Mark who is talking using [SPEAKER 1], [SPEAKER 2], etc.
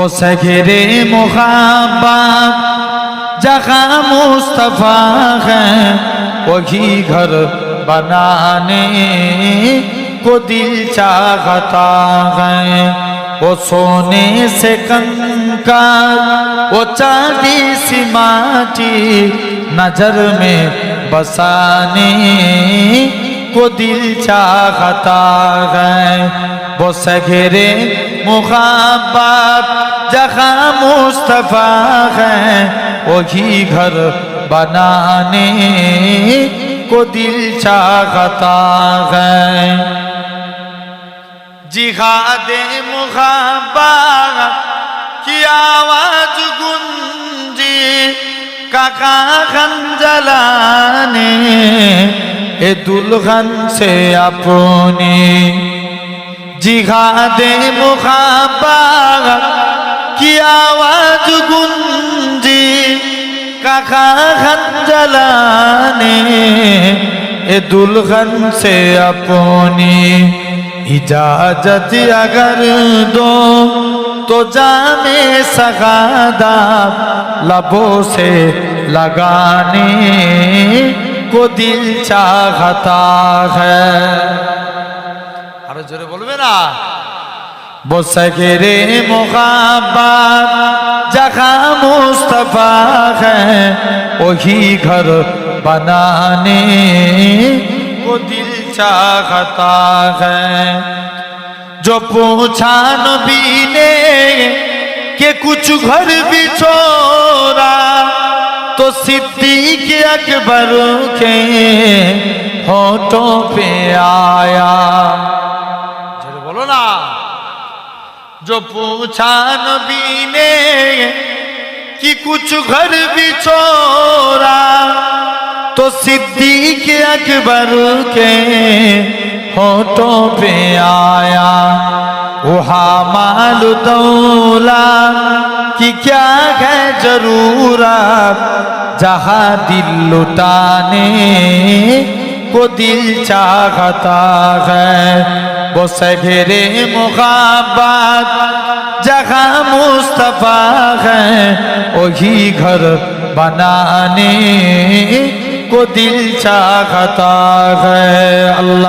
[SPEAKER 1] وہ سگرے محبت جہاں مصطفیٰ ہے وہی گھر بنانے کو دل چاہتا ہے وہ سونے سے کنکار وہ چاندی سی ماتی نجر میں بسانے کو دل چاہتا ہے وہ سگرے محبت جہاں مصطفیٰ ہے وہی گھر بنانے کو دل چاہتا ہے جہاد محبت کی آواز گنجی کاکا خنجلانے اے دلہن سے اپنی জিহাদে মুখাপা কি আওয়াজ গুঞ্জি কাকা খঞ্জলানে এ দুলহন সে আপনি ইজাজত আগর দো, তো জানে সগাদা লবো সে लगाने को दिल चाहता है আরও জোরে বলবে না বসগেরে মোহাবাত জখা মুস্তফা হ্যাঁ ওহি ঘর বানানে को दिल चाहता है जो पूछा नबी ने के कुछ घर भी छोड़ा तो सिद्दीक अकबर के होठों पे आ جو پوچھا نبی نے کہ کچھ گھر بھی چھوڑا تو صدیق اکبر کے ہوتوں پہ آیا، وہاں مال دولا کہ کیا ہے ضرورت جہاں دل لٹانے کو دل چاہتا ہے۔ وہ سگرے محبت جہاں مصطفیٰ ہے وہی گھر بنانے کو دل چاہتا ہے اللہ